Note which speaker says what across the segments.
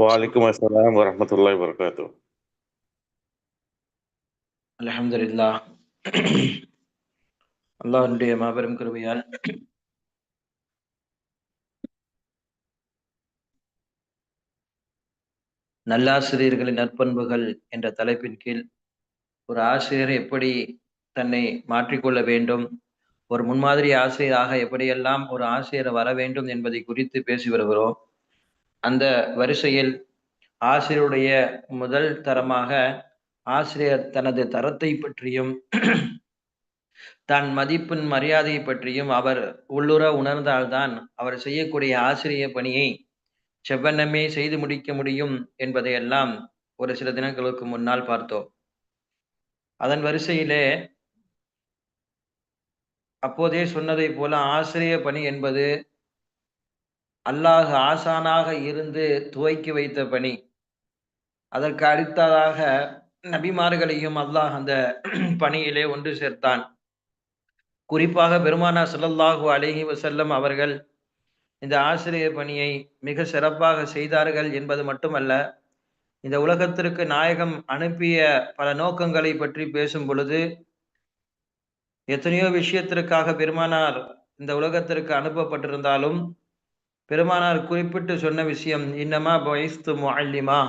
Speaker 1: وعليكم السلام ورحمة الله وبركاته
Speaker 2: அல்ஹம்துலில்லா அல்லாஹ்வுடைய மாபெரும் கிருபையால் நல்லாசிரியர்களின் நற்பண்புகள் என்ற தலைப்பின் கீழ் ஒரு ஆசிரியர் எப்படி தன்னை மாற்றிக்கொள்ள வேண்டும் ஒரு முன்மாதிரி ஆசிரியராக எப்படியெல்லாம் ஒரு ஆசிரியர் வர வேண்டும் என்பதை குறித்து பேசி வருகிறோம் அந்த வரிசையில் ஆசிரியருடைய முதல் தரமாக ஆசிரியர் தனது தரத்தை பற்றியும் தன் மதிப்பின் மரியாதையை பற்றியும் அவர் உள்ளுற உணர்ந்தால்தான் அவர் செய்யக்கூடிய ஆசிரிய பணியை செவ்வனமே செய்து முடிக்க முடியும் என்பதையெல்லாம் ஒரு சில தினங்களுக்கு முன்னால் பார்த்தோம். அதன் வரிசையிலே அப்போதே சொன்னதை போல ஆசிரிய பணி என்பது அல்லாஹ் ஆசானாக இருந்து துவக்கி வைத்த பணி. அதற்கு அடுத்ததாக நபிமார்களையும் அல்லாஹ் அந்த பணியிலே ஒன்று சேர்த்தான். குறிப்பாக பெருமானா ஸல்லல்லாஹு அலைஹி வஸல்லம் அவர்கள் இந்த ஆசிரியர் பணியை மிக சிறப்பாக செய்தார்கள் என்பது மட்டுமல்ல இந்த உலகத்திற்கு நாயகம் அனுப்பிய பல நோக்கங்களை பற்றி பேசும் பொழுது எத்தனையோ விஷயத்திற்காக பெருமானார் இந்த உலகத்திற்கு அனுப்பப்பட்டிருந்தாலும் பெருமானார் குறிப்பிட்டு சொன்ன விஷயம் இன்னமா பயஸ்து முஅல்லிமா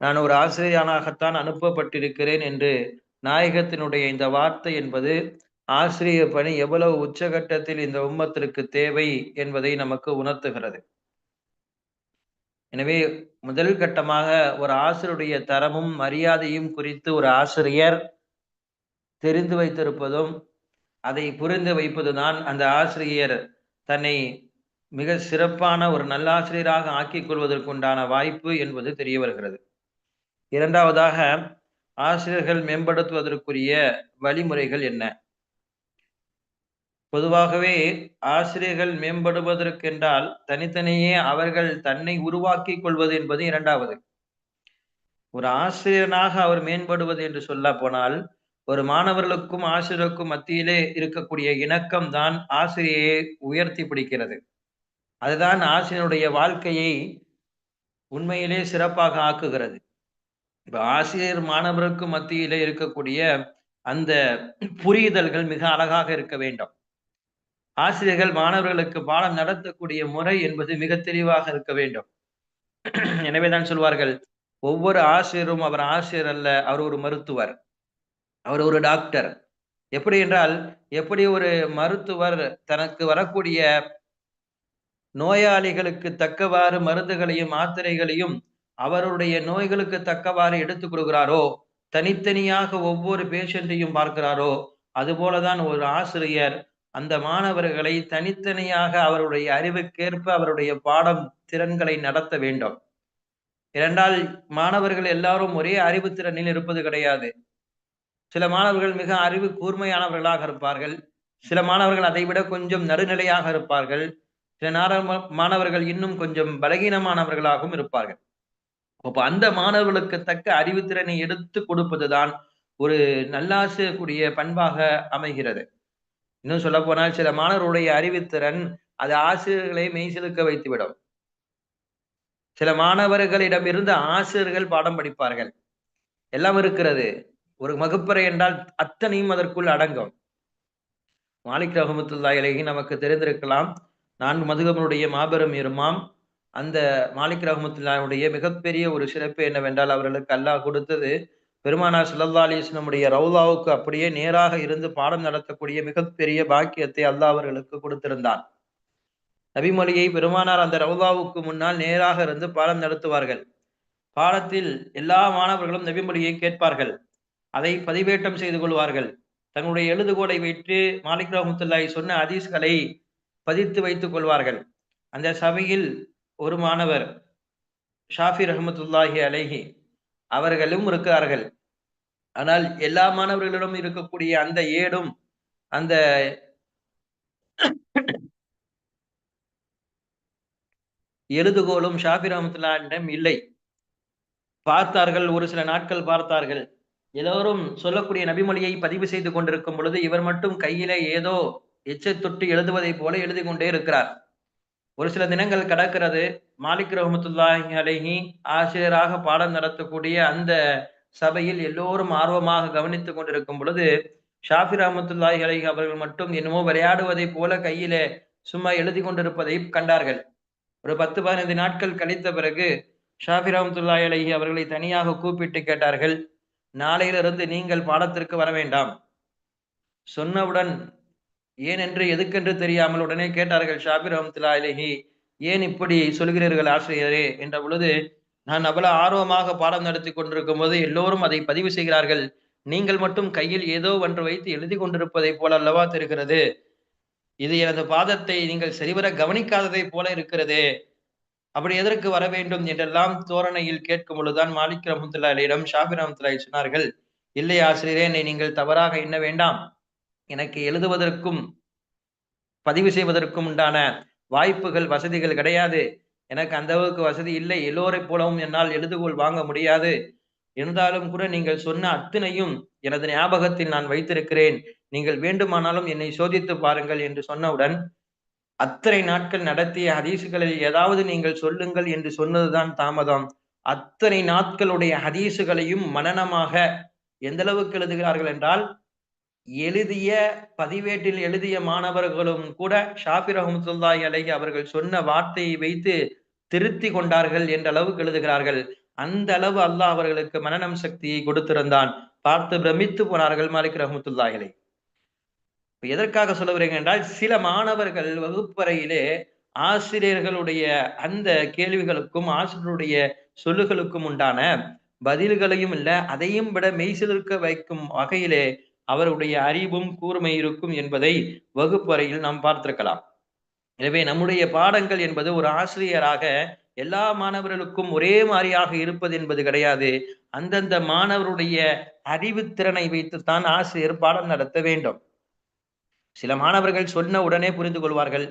Speaker 2: நான் ஒரு ஆசிரியனாகத்தான் அனுப்பப்பட்டிருக்கிறேன் என்று நாயகத்தினுடைய இந்த வார்த்தை என்பது ஆசிரியர் பணி எவ்வளவு உச்சகட்டத்தில் இந்த உம்மத்திற்கு தேவை என்பதை நமக்கு உணர்த்துகிறது. எனவே முதல் கட்டமாக ஒரு ஆசிரியருடைய தரமும் மரியாதையும் குறித்து ஒரு ஆசிரியர் தெரிந்து வைத்திருப்பதும் அதை புரிந்து வைப்பதுதான் அந்த ஆசிரியர் தன்னை மிக சிறப்பான ஒரு நல்லாசிரியராக ஆக்கிக் கொள்வதற்குண்டான வாய்ப்பு என்பது தெரிய வருகிறது. இரண்டாவதாக ஆசிரியர்கள் மேம்படுத்துவதற்குரிய வழிமுறைகள் என்ன? பொதுவாகவே ஆசிரியர்கள் மேம்படுவதற்கென்றால் தனித்தனியே அவர்கள் தன்னை உருவாக்கி கொள்வது என்பது இரண்டாவது. ஒரு ஆசிரியனாக அவர் மேம்படுவது என்று சொல்ல போனால் ஒரு மாணவர்களுக்கும் ஆசிரியருக்கும் மத்தியிலே இருக்கக்கூடிய இணக்கம் தான் ஆசிரியையை உயர்த்தி பிடிக்கிறது. அதுதான் ஆசிரியனுடைய வாழ்க்கையை உண்மையிலே சிறப்பாக ஆக்குகிறது. இப்ப ஆசிரியர் மாணவருக்கு மத்தியிலே இருக்கக்கூடிய அந்த புரிதல்கள் மிக அழகாக இருக்க வேண்டும். ஆசிரியர்கள் மாணவர்களுக்கு பாடம் நடத்தக்கூடிய முறை என்பது மிக தெளிவாக இருக்க வேண்டும். எனவேதான் சொல்வார்கள் ஒவ்வொரு ஆசிரியரும் அவர் ஆசிரியர் அல்ல அவர் ஒரு மருத்துவர் அவர் ஒரு டாக்டர். எப்படி என்றால் எப்படி ஒரு மருத்துவர் தனக்கு வரக்கூடிய நோயாளிகளுக்கு தக்கவாறு மருந்துகளையும் மாத்திரைகளையும் அவருடைய நோய்களுக்கு தக்கவாறு எடுத்துக் கொடுக்கிறாரோ தனித்தனியாக ஒவ்வொரு பேஷண்ட்டையும் பார்க்கிறாரோ அதுபோலதான் ஒரு ஆசிரியர் அந்த மாணவர்களை தனித்தனியாக அவருடைய அறிவுக்கேற்ப அவருடைய பாடம் திறன்களை நடத்த வேண்டும். இரண்டால் மாணவர்கள் எல்லாரும் ஒரே அறிவு திறனில் இருப்பது கிடையாது. சில மாணவர்கள் மிக அறிவு கூர்மையானவர்களாக இருப்பார்கள். சில மாணவர்கள் அதை விட கொஞ்சம் நடுநிலையாக இருப்பார்கள். சில மாணவர்கள் இன்னும் கொஞ்சம் பலகீனமானவர்களாகவும் இருப்பார்கள். அப்ப அந்த மாணவர்களுக்கு தக்க அறிவுத்திறனை எடுத்து கொடுப்பதுதான் ஒரு நல்லாசிரியக்கூடிய பண்பாக அமைகிறது. இன்னும் சொல்ல போனால் சில மாணவர்களுடைய அறிவுத்திறன் அது ஆசிரியர்களை மெய்சிலுக்க வைத்துவிடும். சில மாணவர்களிடம் இருந்து ஆசிரியர்கள் பாடம் படிப்பார்கள். எல்லாம் இருக்கிறது. ஒரு வகுப்பறை என்றால் அத்தனையும் அதற்குள் அடங்கும். மாலிக் ரஹமத்துல்லா இலகி நமக்கு தெரிந்திருக்கலாம். நான்கு மதுகமனுடைய மாபெரும் இருமாம். அந்த மாலிக் ரஹமத்துல்லாவுடைய மிகப்பெரிய ஒரு சிறப்பு என்னவென்றால் அவர்களுக்கு அல்லாஹ் கொடுத்தது பெருமானா சுல்லா அலிஸ்லமுடைய ரவுலாவுக்கு அப்படியே நேராக இருந்து பாடம் நடத்தக்கூடிய மிகப்பெரிய பாக்கியத்தை அல்லாஹ் அவர்களுக்கு கொடுத்திருந்தான். நபிமொழியை பெருமானார் அந்த ரவுலாவுக்கு முன்னால் நேராக இருந்து பாடம் நடத்துவார்கள். பாடத்தில் எல்லா மாணவர்களும் நபிமொழியை கேட்பார்கள். அதை பதிவேற்றம் செய்து கொள்வார்கள். தங்களுடைய எழுதுகோலை வைத்து மாலிக் ரஹமத்துல்லாய் சொன்ன அதீஸ்களை பதித்து வைத்துக் கொள்வார்கள். அந்த சபையில் ஒரு மாணவர் ஷாஃபி ரஹமத்துல்லாஹி அலைஹி அவர்களும் இருக்கிறார்கள். ஆனால் எல்லா மாணவர்களிடம் இருக்கக்கூடிய அந்த ஏடும் அந்த எழுதுகோலும் ஷாஃபி ரஹமத்துல்லாவிடம் இல்லை. பார்த்தார்கள் ஒரு சில நாட்கள் பார்த்தார்கள். எல்லோரும் சொல்லக்கூடிய நபிமொழியை பதிவு செய்து கொண்டிருக்கும் பொழுது இவர் மட்டும் கையிலே ஏதோ எச்சை தொட்டு எழுதுவதை போல எழுதி கொண்டே இருக்கிறார். ஒரு சில தினங்கள் கடக்கிறது. மாலிக் ரஹமத்துல்லாஹி அலஹி ஆசிரியராக பாடம் நடத்தக்கூடிய அந்த சபையில் எல்லோரும் ஆர்வமாக கவனித்துக் கொண்டிருக்கும் பொழுது ஷாஃபி ரஹமத்துல்லாஹி அலஹி அவர்கள் மட்டும் என்னமோ விளையாடுவதை போல கையிலே சும்மா எழுதி கொண்டிருப்பதை கண்டார்கள். ஒரு பத்து பதினைந்து நாட்கள் கழித்த பிறகு ஷாஃபி ரஹமத்துல்லாஹி அலஹி அவர்களை தனியாக கூப்பிட்டு கேட்டார்கள் நாளையிலிருந்து நீங்கள் பாடத்திற்கு வர வேண்டாம். சொன்னவுடன் ஏன் என்று எதுக்கென்று தெரியாமல் உடனே கேட்டார்கள் ஷாபிர் ரஹமத்துல்லா அலிஹி ஏன் இப்படி சொல்கிறீர்கள் ஆசிரியரே? என்ற பொழுது நான் அவ்வளவு ஆர்வமாக பாடம் நடத்தி கொண்டிருக்கும் போது எல்லோரும் அதை பதிவு செய்கிறார்கள். நீங்கள் மட்டும் கையில் ஏதோ ஒன்று வைத்து எழுதி கொண்டிருப்பதை போல அல்லவா தெரிகிறது? இது எனது பாதத்தை நீங்கள் சரிவர கவனிக்காததை போல இருக்கிறது. அப்படி எதற்கு வர வேண்டும்? என்றெல்லாம் தோரணையில் கேட்கும் பொழுதுதான் மாலிக் ரஹமத்துல்லா அலியிடம் ஷாபிர் ரஹமத்துல்லாய் சொன்னார்கள் இல்லை ஆசிரியரே என்னை நீங்கள் தவறாக எண்ண வேண்டாம். எனக்கு எழுதுவதற்கும் பதிவு செய்வதற்கும் உண்டான வாய்ப்புகள் வசதிகள் கிடையாது. எனக்கு அந்த அளவுக்கு வசதி இல்லை. எல்லோரை போலவும் என்னால் எழுதுகோள் வாங்க முடியாது. இருந்தாலும் கூட நீங்கள் சொன்ன அத்தனையும் எனது ஞாபகத்தில் நான் வைத்திருக்கிறேன். நீங்கள் வேண்டுமானாலும் என்னை சோதித்து பாருங்கள் என்று சொன்னவுடன் அத்தனை நாட்கள் நடத்திய ஹதீசுகளில் ஏதாவது நீங்கள் சொல்லுங்கள் என்று சொன்னதுதான் தாமதம். அத்தனை நாட்களுடைய ஹதீசுகளையும் மனநமாக எந்த அளவுக்கு எழுதுகிறார்கள் என்றால் எழுதிய பதிவேட்டில் எழுதிய மாணவர்களும் கூட ஷாஃபி ரஹமத்துல்லாஹி அலை அவர்கள் சொன்ன வார்த்தையை வைத்து திருத்தி கொண்டார்கள் என்ற அளவுக்கு எழுதுகிறார்கள். அந்த அளவு அல்லாஹ் அவர்களுக்கு மனநம் சக்தியை கொடுத்திருந்தான். பார்த்து பிரமித்து போனார்கள் மாலிக் ரஹமத்துல்லாஹி அலை எதற்காக சொல்ல வருகிறேன் என்றால் சில மாணவர்கள் வகுப்பறையிலே ஆசிரியர்களுடைய அந்த கேள்விகளுக்கும் ஆசிரியருடைய சொல்லுகளுக்கும் உண்டான பதில்களையும் இல்ல அதையும் விட மெய்சிலிருக்க வைக்கும் வகையிலே அவருடைய அறிவும் கூர்மை இருக்கும் என்பதை வகுப்பறையில் நாம் பார்த்திருக்கலாம். எனவே நம்முடைய பாடங்கள் என்பது ஒரு ஆசிரியராக எல்லா மாணவர்களுக்கும் ஒரே மாதிரியாக இருப்பது என்பது கிடையாது. அந்தந்த மாணவருடைய அறிவுத்திறனை வைத்துத்தான் ஆசிரியர் பாடம் நடத்த வேண்டும். சில மாணவர்கள் சொன்ன உடனே புரிந்து கொள்வார்கள்.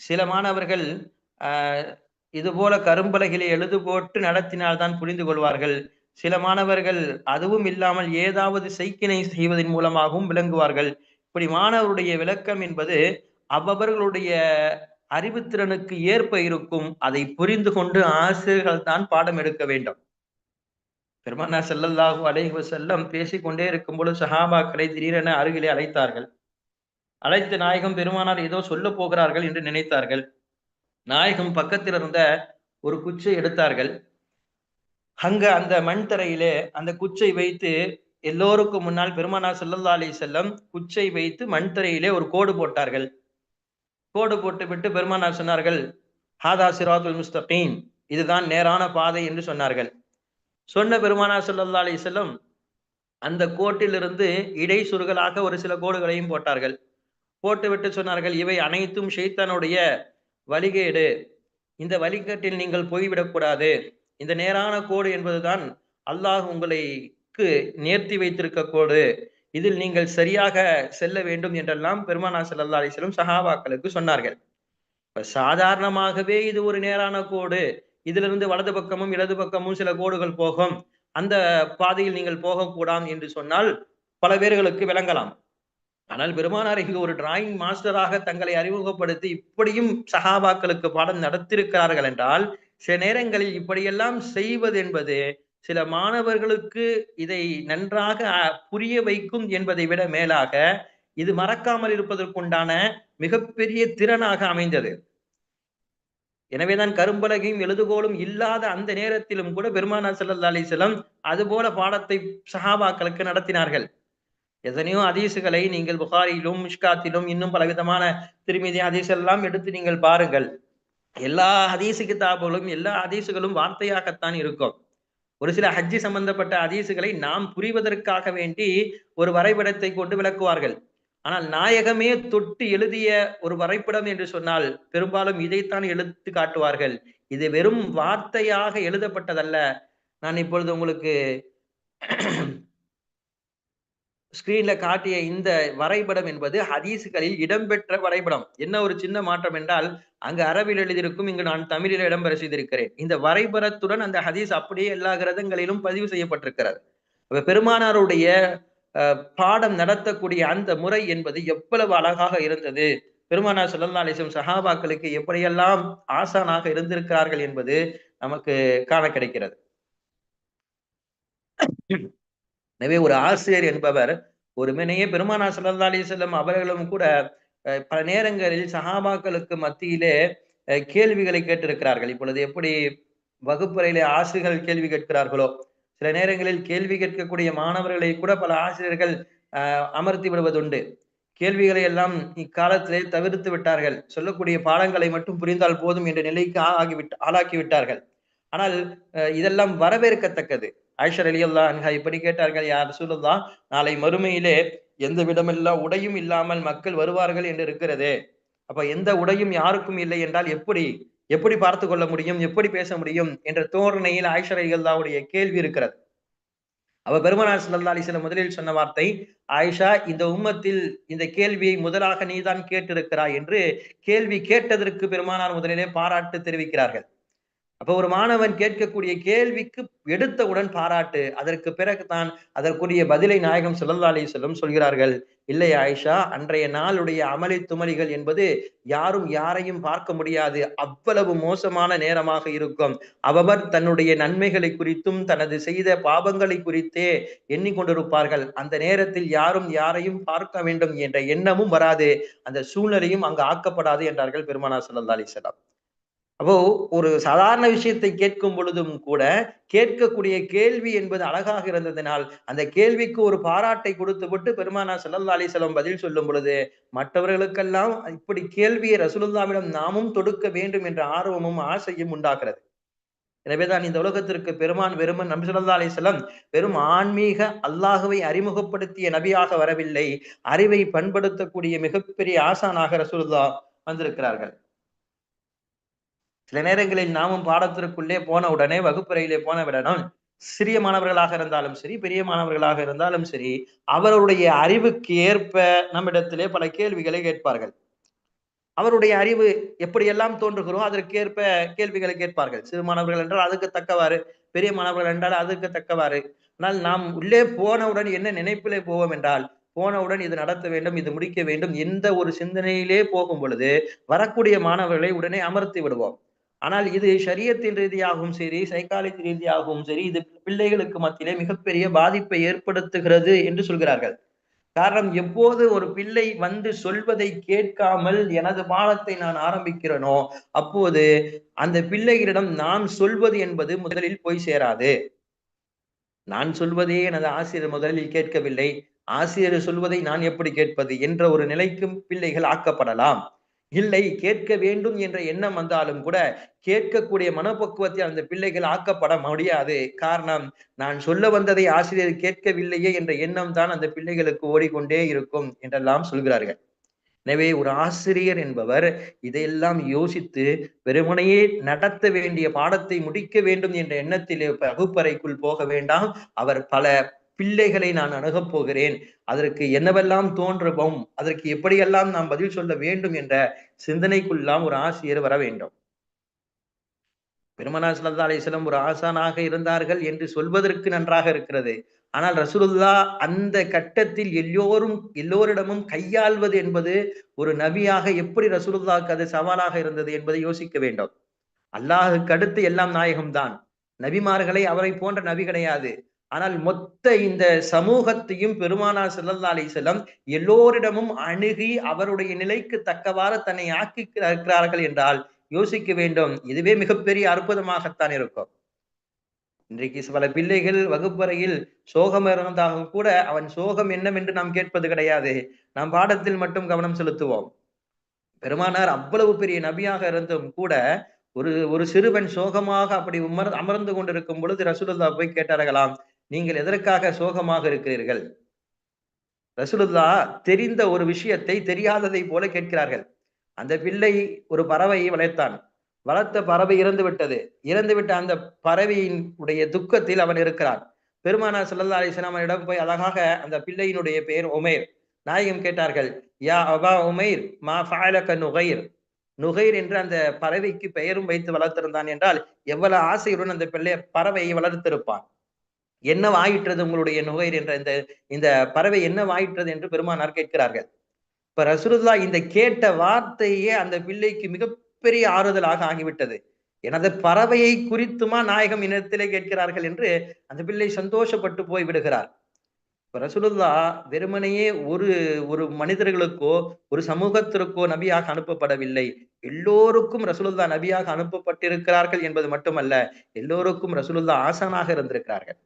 Speaker 2: சில மாணவர்கள் ஆஹ் இது போல கரும்பலகிலே எழுது போட்டு நடத்தினால்தான் புரிந்து கொள்வார்கள். சில மாணவர்கள் அதுவும் இல்லாமல் ஏதாவது செய்கினை செய்வதன் மூலமாகவும் விளங்குவார்கள். இப்படி மாணவருடைய விளக்கம் என்பது அவ்வவர்களுடைய அறிவுத்திறனுக்கு ஏற்ப இருக்கும். அதை புரிந்து கொண்டு ஆசிரியர்கள் தான் பாடம் எடுக்க வேண்டும். பெருமானா செல்லல்லாஹு அலைஹு செல்லம் பேசிக்கொண்டே இருக்கும் பொழுது சஹாபாக்களை திடீரென அருகிலே அழைத்தார்கள். அழைத்த நாயகம் பெருமானார் ஏதோ சொல்ல போகிறார்கள் என்று நினைத்தார்கள். நாயகம் பக்கத்தில் இருந்த ஒரு குச்சை எடுத்தார்கள். அங்க அந்த மண் தரையிலே அந்த குச்சை வைத்து எல்லோருக்கும் முன்னால் பெருமானா செல்லல்லா அலி செல்லம் குச்சை வைத்து மண் தரையிலே ஒரு கோடு போட்டார்கள். கோடு போட்டு விட்டு பெருமானார் சொன்னார்கள் ஹாதா சிராத்துல் முஸ்தகீம். இதுதான் நேரான பாதை என்று சொன்னார்கள். சொன்ன பெருமானார் சொல்லல்லா அலி செல்லம் அந்த கோட்டிலிருந்து இடை சுருகலாக ஒரு சில கோடுகளையும் போட்டார்கள். போட்டு விட்டு சொன்னார்கள் இவை அனைத்தும் ஷெய்தானுடைய வழிகேடு. இந்த வழிகேட்டில் நீங்கள் போய்விடக்கூடாது. இந்த நேரான கோடு என்பதுதான் அல்லாஹ் உங்களுக்கு நேர்த்தி வைத்திருக்க கோடு. இதில் நீங்கள் சரியாக செல்ல வேண்டும் என்றெல்லாம் பெருமானா செல்லல்லா அலிஸ்லம் சஹாபாக்களுக்கு சொன்னார்கள். இப்ப சாதாரணமாகவே இது ஒரு நேரான கோடு. இதிலிருந்து வலது பக்கமும் இடது பக்கமும் சில கோடுகள் போகும். அந்த பாதையில் நீங்கள் போகக்கூடாம் என்று சொன்னால் பல பேர்களுக்கு விளங்கலாம். ஆனால் பெருமானார் இங்கு ஒரு டிராயிங் மாஸ்டராக தங்களை அறிமுகப்படுத்தி இப்படியும் சஹாபாக்களுக்கு பாடம் நடத்திருக்கிறார்கள் என்றால் சில நேரங்களில் இப்படியெல்லாம் செய்வது என்பது சில மாணவர்களுக்கு இதை நன்றாக புரிய வைக்கும் என்பதை விட மேலாக இது மறக்காமல் இருப்பதற்குண்டான மிகப்பெரிய திறனாக அமைந்தது. எனவேதான் கரும்பலகையும் எழுதுகோலும் இல்லாத அந்த நேரத்திலும் கூட பெருமானா சல்லா அலிசலம் அதுபோல பாடத்தை சஹாபாக்களுக்கு நடத்தினார்கள். எத்தனையோ அதீசுகளை நீங்கள் புகாரிலும் மிஷ்காத்திலும் இன்னும் பலவிதமான திருமதி அதீஸ் எடுத்து நீங்கள் பாருங்கள். எல்லா ஹதீசு கிதாபுகளும் எல்லா ஹதீசுகளும் வார்த்தையாகத்தான் இருக்கும். ஒரு சில ஹஜ்ஜி சம்பந்தப்பட்ட ஹதீசுகளை நாம் புரிவதற்காக வேண்டி ஒரு வரைபடத்தை கொண்டு விளக்குவார்கள். ஆனால் நாயகமே தொட்டு எழுதிய ஒரு வரைபடம் என்று சொன்னால் பெரும்பாலும் இதைத்தான் எழுத்து காட்டுவார்கள். இது வெறும் வார்த்தையாக எழுதப்பட்டதல்ல. நான் இப்பொழுது உங்களுக்கு ஸ்கிரீன்ல காட்டிய இந்த வரைபடம் என்பது ஹதீசுகளில் இடம்பெற்ற வரைபடம். என்ன ஒரு சின்ன மாற்றம் என்றால் அங்கு அரபில் எழுதியிருக்கும் இங்கு நான் தமிழில் இடம்பெற செய்திருக்கிறேன். இந்த வரைபடத்துடன் அந்த ஹதீஸ் அப்படியே எல்லா கிரதங்களிலும் பதிவு செய்யப்பட்டிருக்கிறது. பெருமானாருடைய பாடம் நடத்தக்கூடிய அந்த முறை என்பது எவ்வளவு அழகாக இருந்தது. பெருமானார் ஸல்லல்லாஹு அலிசம் சஹாபாக்களுக்கு எப்படியெல்லாம் ஆசானாக இருந்திருக்கிறார்கள் என்பது நமக்கு காண கிடைக்கிறது. எனவே ஒரு ஆசிரியர் என்பவர் ஒரு மினையே பெருமானா சல்லா அலி செல்லம் அவர்களும் கூட பல நேரங்களில் சஹாபாக்களுக்கு மத்தியிலே கேள்விகளை கேட்டிருக்கிறார்கள். இப்பொழுது எப்படி வகுப்பறையிலே ஆசிரியர்கள் கேள்வி கேட்கிறார்களோ? சில நேரங்களில் கேள்வி கேட்கக்கூடிய மாணவர்களை கூட பல ஆசிரியர்கள் அஹ், அமர்த்தி விடுவதுண்டு. கேள்விகளை எல்லாம் இக்காலத்திலே தவிர்த்து விட்டார்கள். சொல்லக்கூடிய பாடங்களை மட்டும் புரிந்தால் போதும் என்ற நிலைக்கு ஆகிவிட்டு ஆளாக்கி விட்டார்கள். ஆனால் அஹ், இதெல்லாம் வரவேற்கத்தக்கது. ஆயிஷர் அலி அல்லா அன்ஹா இப்படி கேட்டார்கள் யார் சூழல்லா நாளை மறுமையிலே எந்த விதமெல்லாம் உடையும் இல்லாமல் மக்கள் வருவார்கள் என்று இருக்கிறதே. அப்ப எந்த உடையும் யாருக்கும் இல்லை என்றால் எப்படி? எப்படி பார்த்து கொள்ள முடியும்? எப்படி பேச முடியும்? என்ற தோரணையில் ஆயிஷர் அலி அல்லாவுடைய கேள்வி இருக்கிறது. அவ பெருமனார் ஸல்லல்லாஹு அலைஹி முதலில் சொன்ன வார்த்தை ஆயிஷா இந்த உம்மத்தில் இந்த கேள்வியை முதலாக நீதான் கேட்டிருக்கிறாய் என்று கேள்வி கேட்டதற்கு பெருமானார் முதலிலே பாராட்டு தெரிவிக்கிறார்கள். அப்ப ஒரு மாணவன் கேட்கக்கூடிய கேள்விக்கு எடுத்தவுடன் பாராட்டு. அதற்கு பிறகுதான் அதற்குரிய பதிலை நாயகம் ஸல்லல்லாஹு செல்லும் சொல்கிறார்கள். இல்லை ஆயிஷா அன்றைய நாளுடைய அமளி துமளிகள் என்பது யாரும் யாரையும் பார்க்க முடியாது. அவ்வளவு மோசமான நேரமாக இருக்கும். அவவர் தன்னுடைய நன்மைகளை குறித்தும் தனது செய்த பாவங்களை குறித்தே எண்ணிக்கொண்டிருப்பார்கள். அந்த நேரத்தில் யாரும் யாரையும் பார்க்க வேண்டும் என்ற எண்ணமும் வராது. அந்த சூழ்நிலையும் அங்கு ஆக்கப்படாது என்றார்கள் பெருமானார் ஸல்லல்லாஹு அலைஹி அப்போ ஒரு சாதாரண விஷயத்தை கேட்கும் பொழுதும் கூட கேட்கக்கூடிய கேள்வி என்பது அழகாக இருந்ததினால் அந்த கேள்விக்கு ஒரு பாராட்டை கொடுத்து விட்டு பெருமானா சல்லல்லா அலிசலம் பதில் சொல்லும் பொழுது மற்றவர்களுக்கெல்லாம் இப்படி கேள்வியை ரசூலுல்லாவிடம் நாமும் தொடுக்க வேண்டும் என்ற ஆர்வமும் ஆசையும் உண்டாகிறது. எனவேதான் இந்த உலகத்திற்கு பெருமான் வெறுமன் நபி ஸல்லல்லாஹு அலைஹி வெறும் ஆன்மீக அல்லாஹுவை அறிமுகப்படுத்திய நபியாக வரவில்லை அறிவை பண்படுத்தக்கூடிய மிகப்பெரிய ஆசானாக ரசூலுல்லாஹ் வந்திருக்கிறார்கள். சில நேரங்களில் நாமும் பாடத்திற்குள்ளே போன உடனே வகுப்பறையிலே போன விடனும் சிறிய மாணவர்களாக இருந்தாலும் சரி பெரிய மாணவர்களாக இருந்தாலும் சரி அவருடைய அறிவுக்கு ஏற்ப நம்மிடத்திலே பல கேள்விகளை கேட்பார்கள். அவருடைய அறிவு எப்படியெல்லாம் தோன்றுகிறோ அதற்கேற்ப கேள்விகளை கேட்பார்கள். சிறு மாணவர்கள் என்றால் அதுக்கு தக்கவாறு பெரிய மாணவர்கள் என்றால் அதுக்கு தக்கவாறு. ஆனால் நாம் உள்ளே போனவுடன் என்ன நினைப்பிலே போவோம் என்றால் போனவுடன் இது நடத்த வேண்டும் இது முடிக்க வேண்டும் எந்த ஒரு சிந்தனையிலே போகும் பொழுது வரக்கூடிய மாணவர்களை உடனே அமர்த்தி விடுவோம். ஆனால் இது சரியத்தின் ரீதியாகவும் சரி சைக்காலஜி ரீதியாகவும் சரி இது பிள்ளைகளுக்கு மத்தியிலே மிகப்பெரிய பாதிப்பை ஏற்படுத்துகிறது என்று சொல்கிறார்கள். காரணம் எப்போது ஒரு பிள்ளை வந்து சொல்வதை கேட்காமல் எனது பாடத்தை நான் ஆரம்பிக்கிறேனோ அப்போது அந்த பிள்ளைகளிடம் நான் சொல்வது என்பது முதலில் போய் சேராது. நான் சொல்வதே எனது ஆசிரியர் முதலில் கேட்கவில்லை. ஆசிரியர் சொல்வதை நான் எப்படி கேட்பது என்ற ஒரு நிலைக்கும் பிள்ளைகள் ஆக்கப்படலாம். இல்லை கேட்க வேண்டும் என்ற எண்ணம் வந்தாலும் கூட கேட்கக்கூடிய மனப்பக்குவத்தில் அந்த பிள்ளைகள் ஆக்கப்பட முடியாது. காரணம் நான் சொல்ல வந்ததை ஆசிரியர் கேட்கவில்லையே என்ற எண்ணம் தான் அந்த பிள்ளைகளுக்கு ஓடிக்கொண்டே இருக்கும் என்றெல்லாம் சொல்கிறார்கள். எனவே ஒரு ஆசிரியர் என்பவர் இதையெல்லாம் யோசித்து வெறுமனையே நடத்த வேண்டிய பாடத்தை முடிக்க வேண்டும் என்ற எண்ணத்திலே வகுப்பறைக்குள் போக வேண்டாம். அவர் பல பிள்ளைகளை நான் அணுகப் போகிறேன். அதற்கு என்னவெல்லாம் தோன்றுவோம் அதற்கு எப்படியெல்லாம் நாம் பதில் சொல்ல வேண்டும் என்ற சிந்தனைக்குள்ளாம் ஒரு ஆசிரியர் வர வேண்டும். பெருமனா சல்லா அலிஸ்லம் ஒரு ஆசானாக இருந்தார்கள் என்று சொல்வதற்கு நன்றாக இருக்கிறது. ஆனால் ரசூலுல்லா அந்த கட்டத்தில் எல்லோரும் எல்லோரிடமும் கையாள்வது என்பது ஒரு நபியாக எப்படி ரசூலுல்லாவுக்கு அது சவாலாக இருந்தது என்பதை யோசிக்க வேண்டும். அல்லாஹுக்கு அடுத்து எல்லாம் நாயகம்தான். நபிமார்களை அவரை போன்ற நபி கிடையாது. ஆனால் மொத்த இந்த சமூகத்தையும் பெருமானார் செல்லல்லா அலைஹி எல்லோரிடமும் அணுகி அவருடைய நிலைக்கு தக்கவாறு தன்னை ஆக்கி இருக்கிறார்கள் என்றால் யோசிக்க வேண்டும். இதுவே மிகப்பெரிய அற்புதமாகத்தான் இருக்கும். இன்றைக்கு பல பிள்ளைகள் வகுப்பறையில் சோகம் இருந்தாலும் கூட அவன் சோகம் என்னவென்று நாம் கேட்பது கிடையாது. நாம் பாடத்தில் மட்டும் கவனம் செலுத்துவோம். பெருமானார் அவ்வளவு பெரிய நபியாக இருந்தும் கூட ஒரு ஒரு சிறுவன் சோகமாக அப்படி உமர் அமர்ந்து கொண்டிருக்கும் பொழுது ரசூலுல்லா போய் கேட்டார்களாம் நீங்கள் எதற்காக சோகமாக இருக்கிறீர்கள்? ரசூலுல்லா தெரிந்த ஒரு விஷயத்தை தெரியாததை போல கேட்கிறார்கள். அந்த பிள்ளை ஒரு பறவையை வளர்த்தான். வளர்த்த பறவை இறந்து விட்டது இறந்து விட்ட அந்த பறவையின் உடைய துக்கத்தில் அவன் இருக்கிறான். பெருமானா சல்லா அலிஸ்லாமனிடம் போய் அழகாக அந்த பிள்ளையினுடைய பெயர் உமேர் நாயகம் கேட்டார்கள். யா அபா உமைர் மா ஃபாலக நுகைர். நுகைர் என்று அந்த பறவைக்கு பெயரும் வைத்து வளர்த்திருந்தான் என்றால் எவ்வளவு ஆசையுடன் அந்த பிள்ளை பறவையை வளர்த்திருப்பான். என்ன வாயிற்றது உங்களுடைய நுகைர் என்ற இந்த இந்த பறவை என்ன வாயிற்றது என்று பெருமானார் கேட்கிறார்கள். இப்ப ரசூலுல்லா இந்த கேட்ட வார்த்தையே அந்த பிள்ளைக்கு மிகப்பெரிய ஆறுதலாக ஆகிவிட்டது. எனது பறவையை குறித்துமா நாயகம் இனத்திலே கேட்கிறார்கள் என்று அந்த பிள்ளை சந்தோஷப்பட்டு போய் விடுகிறார். இப்ப ரசூலுல்லா வெறுமனையே ஒரு ஒரு மனிதர்களுக்கோ ஒரு சமூகத்திற்கோ நபியாக அனுப்பப்படவில்லை. எல்லோருக்கும் ரசூலுல்லா நபியாக அனுப்பப்பட்டிருக்கிறார்கள் என்பது மட்டுமல்ல எல்லோருக்கும் ரசூலுல்லா ஆசனாக இருந்திருக்கிறார்கள்.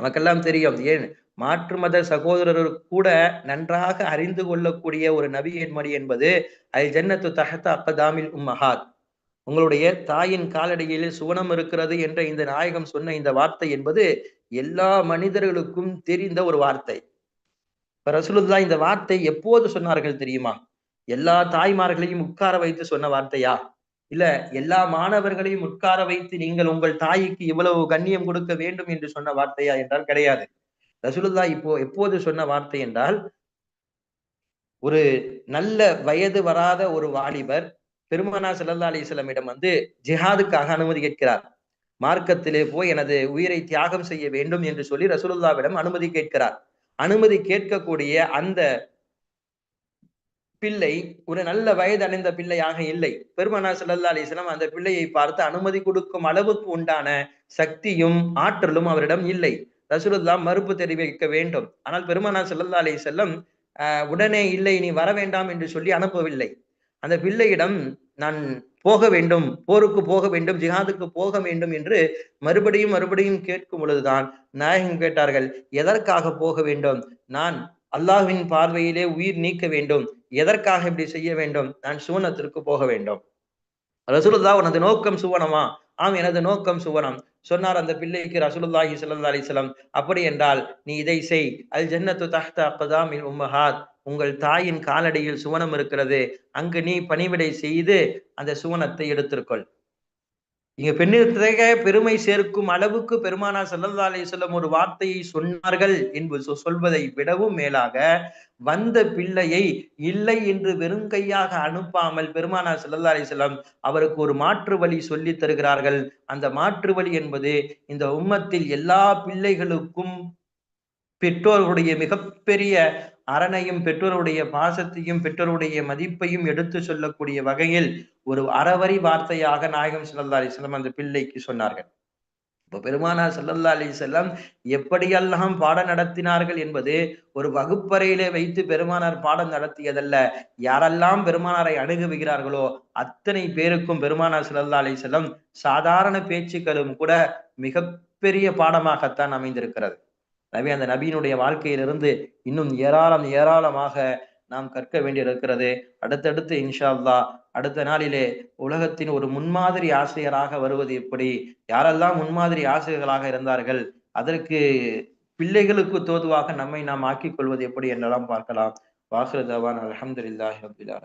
Speaker 2: நமக்கெல்லாம் தெரியும். ஏன்? மாற்று மத சகோதரர் கூட நன்றாக அறிந்து கொள்ளக்கூடிய ஒரு நபி என்மணி என்பது அல் ஜன்னத்து தஹத்த அப்பதாமில் உம்மஹாத். உங்களுடைய தாயின் காலடியில் சுவனம் இருக்கிறது என்ற இந்த நாயகம் சொன்ன இந்த வார்த்தை என்பது எல்லா மனிதர்களுக்கும் தெரிந்த ஒரு வார்த்தை. இப்ப ரசூலுல்லா இந்த வார்த்தை எப்போது சொன்னார்கள் தெரியுமா? எல்லா தாய்மார்களையும் உட்கார வைத்து சொன்ன வார்த்தையா? இல்ல எல்லா மாணவர்களையும் உட்கார வைத்து நீங்கள் உங்கள் தாய்க்கு இவ்வளவு கண்ணியம் கொடுக்க வேண்டும் என்று சொன்ன வார்த்தையா என்றால் கிடையாது. ரசூலுல்லா இப்போ எப்போது சொன்ன வார்த்தை என்றால் ஒரு நல்ல வயது வராத ஒரு வாலிபர் பெருமானா சல்லா அலிஸ்லமிடம் வந்து ஜிஹாதுக்காக அனுமதி கேட்கிறார். மார்க்கத்திலே போய் எனது உயிரை தியாகம் செய்ய வேண்டும் என்று சொல்லி ரசூலுல்லாவிடம் அனுமதி கேட்கிறார். அனுமதி கேட்கக்கூடிய அந்த பிள்ளை ஒரு நல்ல வயது அடைந்த பிள்ளையாக இல்லை. பெருமனா சல்லா அலிஸ்லாம் அந்த பிள்ளையை பார்த்து அனுமதி கொடுக்கும் அளவுக்கு உண்டான சக்தியும் ஆற்றலும் அவரிடம் இல்லை. ரசூலுல்லா மறுப்பு தெரிவிக்க வேண்டும். ஆனால் பெருமனா சல்லா அலி செல்லம் உடனே இல்லை நீ வர வேண்டாம் என்று சொல்லி அனுப்பவில்லை. அந்த பிள்ளையிடம் நான் போக வேண்டும் போருக்கு போக வேண்டும் ஜிஹாதுக்கு போக வேண்டும் என்று மறுபடியும் மறுபடியும் கேட்கும் பொழுதுதான் நாயகம் கேட்டார்கள் எதற்காக போக வேண்டும்? நான் அல்லாஹ்வின் பார்வையிலே உயிர் நீக்க வேண்டும். எதற்காக இப்படி செய்ய வேண்டும்? நான் சுவனத்திற்கு போக வேண்டும். ரசூலுல்லா உனது நோக்கம் சுவனமா? ஆம் எனது நோக்கம் சுவனம். சொன்னார் அந்த பிள்ளைக்கு ரசூலுல்லாஹி சல்லா அலைஹி அப்படி என்றால் நீ இதை செய். அல் ஜன்னத்து தஹ்த அக்தாமில் உம்மஹாத். உங்கள் தாயின் காலடியில் சுவனம் இருக்கிறது. அங்கு நீ பணிவிடை செய்து அந்த சுவனத்தை எடுத்திருக்கொள் இங்க பெண்ணிடத்திலே பெருமை சேர்க்கும் அளவுக்கு பெருமானா சல்லல்லா அலி சொல்லம் ஒரு வார்த்தையை சொன்னார்கள் என்பது சொல்வதை விடவும் மேலாக வந்த பிள்ளையை இல்லை என்று வெறுங்கையாக அனுப்பாமல் பெருமானா சல்லல்லா அலி அவருக்கு ஒரு மாற்று வழி சொல்லி தருகிறார்கள். அந்த மாற்று வழி என்பது இந்த உம்மத்தில் எல்லா பிள்ளைகளுக்கும் பெற்றோர்களுடைய மிகப்பெரிய அரணையும் பெற்றோருடைய பாசத்தையும் பெற்றோருடைய மதிப்பையும் எடுத்து சொல்லக்கூடிய வகையில் ஒரு அறவரி வார்த்தையாக நாயகம் சல்லா அலிஸ்லாம் அந்த பிள்ளைக்கு சொன்னார்கள். இப்ப பெருமானா சல்லல்லா அலி செல்லம் எப்படியெல்லாம் பாடம் நடத்தினார்கள் என்பது ஒரு வகுப்பறையிலே வைத்து பெருமானார் பாடம் நடத்தியதல்ல. யாரெல்லாம் பெருமானாரை அணுகுகிறார்களோ அத்தனை பேருக்கும் பெருமானார் சல்லல்லா அலி செல்லம் சாதாரண பேச்சுக்களும் கூட மிகப்பெரிய பாடமாகத்தான் அமைந்திருக்கிறது. எனவே அந்த நபியினுடைய வாழ்க்கையிலிருந்து இன்னும் ஏராளம் ஏராளமாக நாம் கற்க வேண்டியிருக்கிறது அடுத்தடுத்து இன்ஷா அல்லா அடுத்த நாளிலே உலகத்தின் ஒரு முன்மாதிரி ஆசிரியராக வருவது எப்படி? யாரெல்லாம் முன்மாதிரி ஆசிரியர்களாக இருந்தார்கள்? அதற்கு பிள்ளைகளுக்கு தோதுவாக நம்மை நாம் ஆக்கிக் கொள்வது எப்படி என்றெல்லாம் பார்க்கலாம். வாசுரதவான் அலமதுல்லாஹி ரபிலான